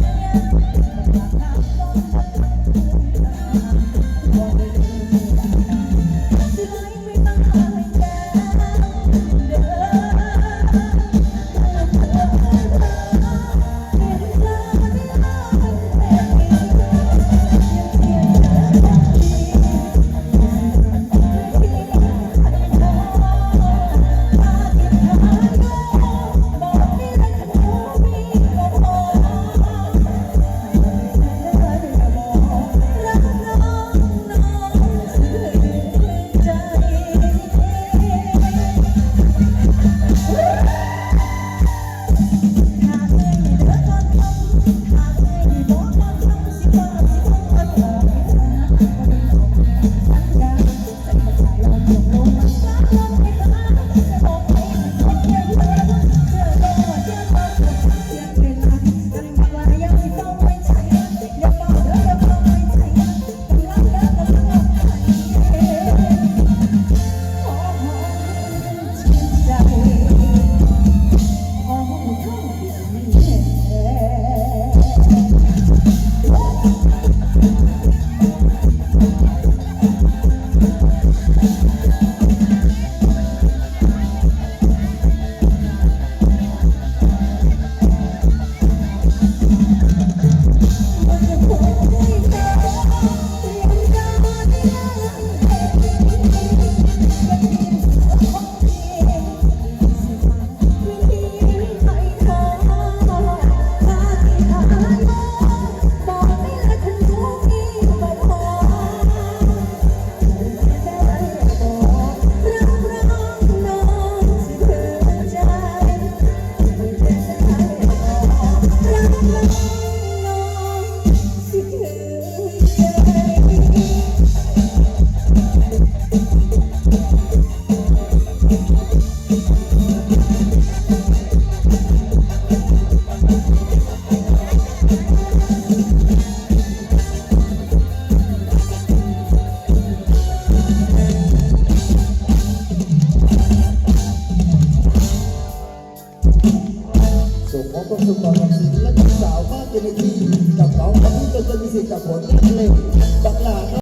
Yeah. ต้นสุขของศิลและสาวมากเต็มที่กับสองคนที่จะมีสิทธิ์กับผลเล่นบักหลา